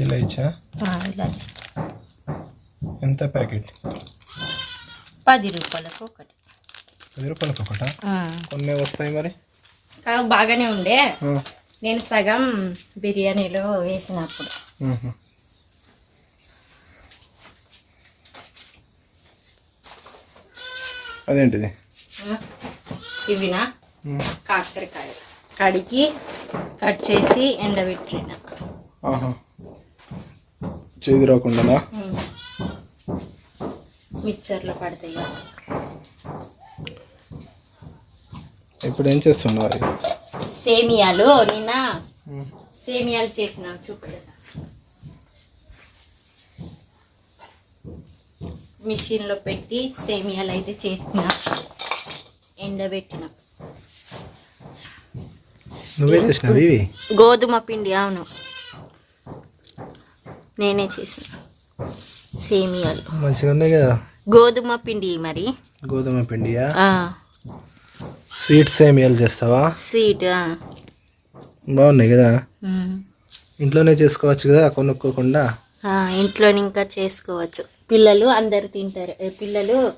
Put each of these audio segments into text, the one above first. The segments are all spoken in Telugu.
ఇలాచా? ఇలాచి. ఎంత ప్యాకెట్? పది రూపాయలకు ఒకటి. పది రూపాయలకు ఒకట. కొన్ని వస్తాయి మరి? బాగానే ఉండే. నేను సగం బిర్యానీలో వేసినప్పుడు. అదేంటిది? ఇవినా. కాకరకాయ. కడిగి కట్ చేసి ఎండబెట్టిన. చేదు రాకుండా. మిక్చర్లో పడతాయి. ఇప్పుడు ఏం చేస్తున్నారు సేమియాలు నిన్న సేమియాలు చేసిన చూపలేదు మిషన్లో పెట్టి సేమియాలు అయితే చేసిన ఎండబెట్టిన. నువ్వే చేసినావు గోధుమ పిండి అవును. నేనే చేసిన. సేమియాలు. మంచిగా ఉన్నాయి కదా? గోధుమ పిండి మరి. గోధుమ పిండియా? స్వీట్ సేమియాలు చేస్తావా? స్వీట్. బాగున్నాయి కదా. ఇంట్లోనే చేసుకోవచ్చు కదా కొనుక్కోకుండా? ఆ, ఇంట్లోని ఇంకా చేసుకోవచ్చు. పిల్లలు అందరు తింటారు. పిల్లలు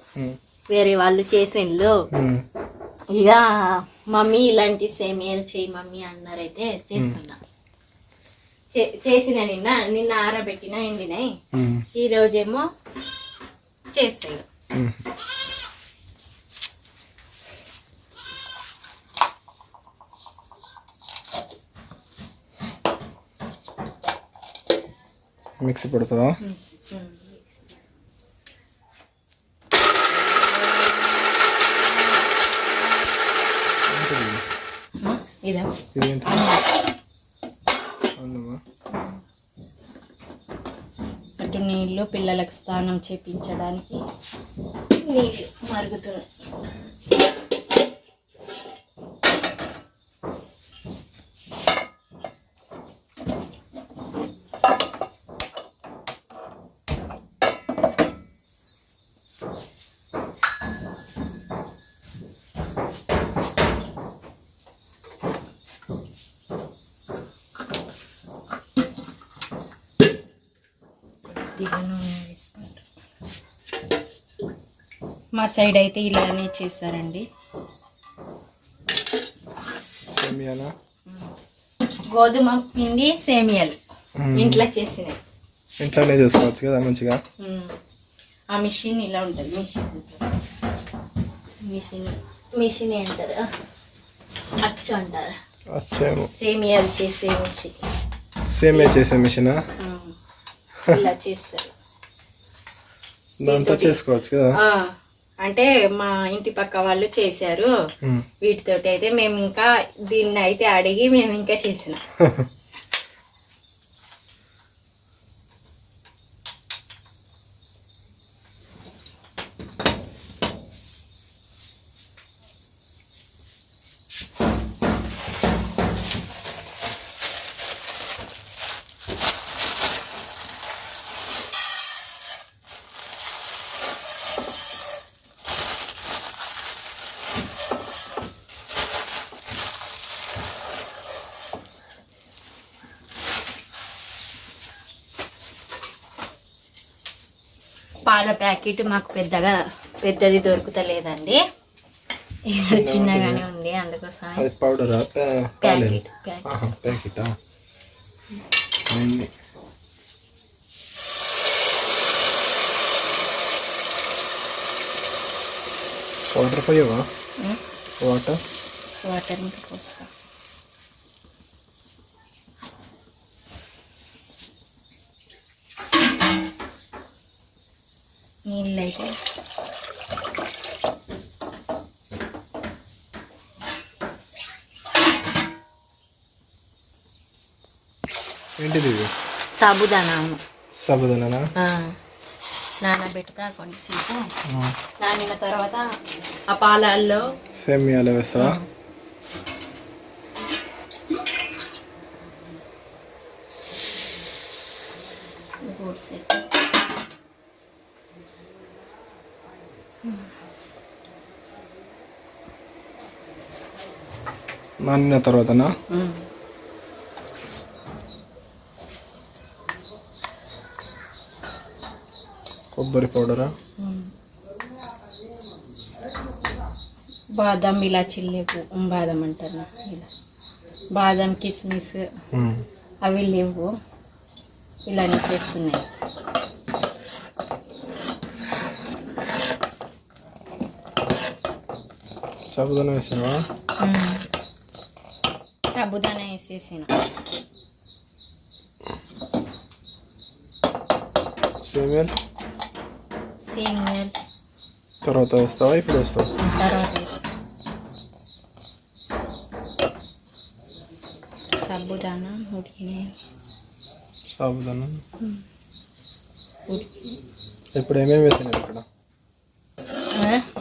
వేరే వాళ్ళు చేసిండ్రు మ్మ్. ఇక మమ్మీ ఇలాంటి సేమియాలు చేయి మమ్మీ అన్నారైతే చేస్తున్నా. చేసిన నిన్న నిన్న ఆరబెట్టిన ఎండినాయి. ఈ రోజేమో చేస్తాయి. మిక్సీ పడుతుందా ఇదా? నీళ్ళు పిల్లలకు స్నానం చేపించడానికి నీళ్ళు మరుగుతున్నాయి కొద్దిగా నూనె వేసుకుంటాం మా సైడ్ అయితే ఇలానే చేస్తారండి గోధుమ పిండి సేమియాలు ఇంట్లో చేసినాయి ఇంట్లోనే చేసుకోవచ్చు కదా మంచిగా. ఆ మిషన్ ఇలా ఉంటుంది. మిషన్ మిషన్ మిషన్ అంటారు. అచ్చు అంటారు. సేమియాలు చేసే మిషన్. సేమియా చేసే మిషనా. ఇలా చేస్తారు. దాంతో చేసుకోవచ్చు కదా? అంటే మా ఇంటి పక్క వాళ్ళు చేశారు. వీటితోటి అయితే మేము ఇంకా దీన్ని అయితే అడిగి మేము ఇంకా చేసినాం. పాల ప్యాకెట్ మాకు పెద్దగా పెద్దది దొరుకుతలేదండి. చిన్నగానే ఉంది అందుకోసం పౌడరా? Packet packet. వాటర్ పోయావా? వాటర్? వాటర్ ఇంకా పోస్తా. నీళ్ళు అయితే ఏంటిది సాబుదానా సాబుదానా. నానబెట్టుతా కొంచెంసేపు నానిన తర్వాత ఆ పాలల్లో సేమియాలో వేస్తావా? గూడ్సేపు నానిన తర్వాతనా? కొబ్బరి పౌడరా? బాదం ఇలా చిల్లేపు బాదం అంటారు. ఇలా. బాదం కిస్మిస్ అవి లేవు. ఇలానే చేస్తున్నాయి. సాబుదానా వేసావా సాబుదానా వేసేసిన. సేమియాలు? సేమియాలు. తర్వాత వేస్తావా? ఇప్పుడు వేస్తావా? తర్వాత. సాబుదానా ఉడికినాయి. సాబుదానా? ఇప్పుడు ఏమేమి వేసినారు ఇక్కడ?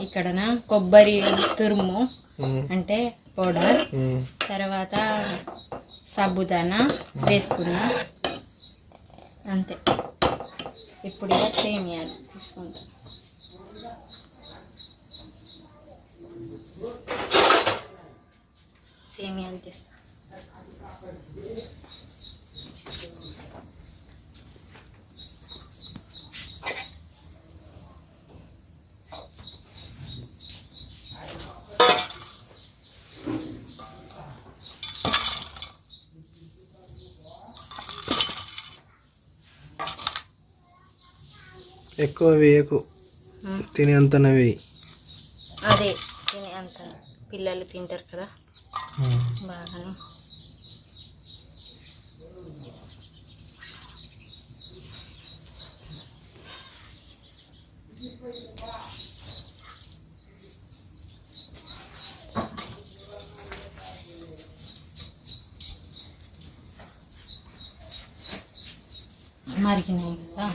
ఇక్కడన? కొబ్బరి తురుము. అంటే పౌడర్. తర్వాత సాబుదానా వేసుకున్నా. అంతే. ఇప్పుడు ఇక సేమియాలు తీసుకుంటా. సేమియాలు తీస్తా. ఎక్కువ వేయకు. ఉమ్. తినేంతనే వేయి. అదే తినే అంత. పిల్లలు తింటారు కదా. బాగానే. మరిగినాయి కదా.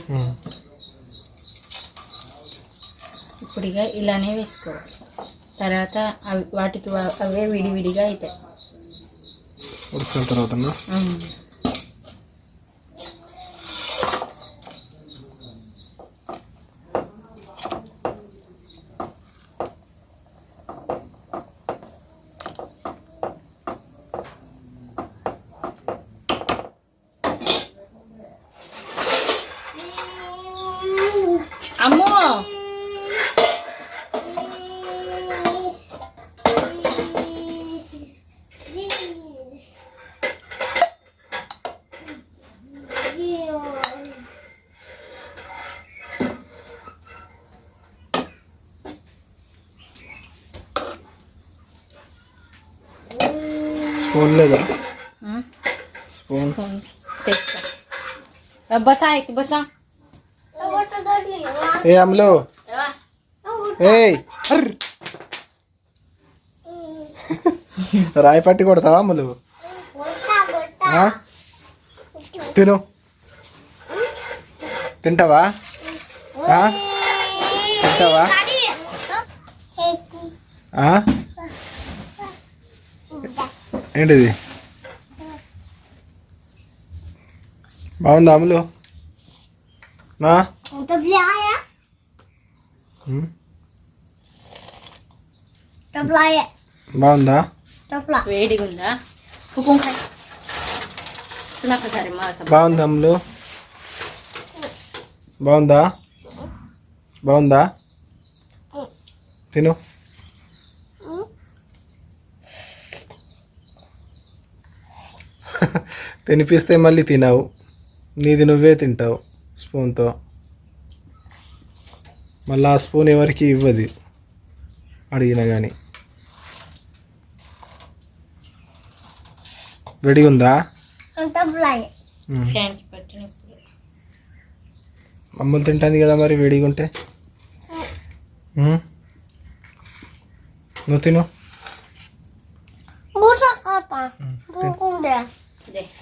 ఇక ఇలానే వేసుకోవాలి. తర్వాత అవి వాటికి అవే విడివిడిగా అవుతాయి ఉడికిన తర్వాత స్పూన్ లేదా. స్పూన్. తెస్తా. బసా అయితే బసా. ఏ అమ్ములు? ఏయ్ అర్ర్. రాయి పట్టి కొడతావా అమ్ములు? ఆ? తిను. తింటావా? ఆ? తింటావా? ఆ? ఏంటిది? బాగుందా అమ్ములు నా. బాగుందా? వేడిగా ఉందా బాగుందా అమ్ములు బాగుందా? బాగుందా? తిను. తినిపిస్తే మళ్ళీ తినవు. నీది నువ్వే తింటావు స్పూన్తో. మళ్ళీ ఆ స్పూన్ ఎవరికి ఇవ్వదు అడిగినా కానీ వేడిగా ఉందా? అమ్ములు తింటుంది కదా మరి వేడిగా ఉంటే. నువ్వు తిను.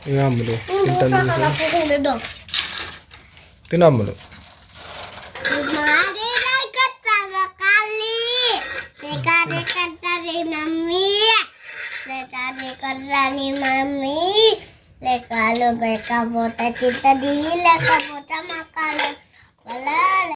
ఇదే ఇక. అమ్ములు తింటుంది తిను అమ్ములు. మమ్మీ. లేకాలు లేకపోతే తిట్టది లేకపోతే మక్కలు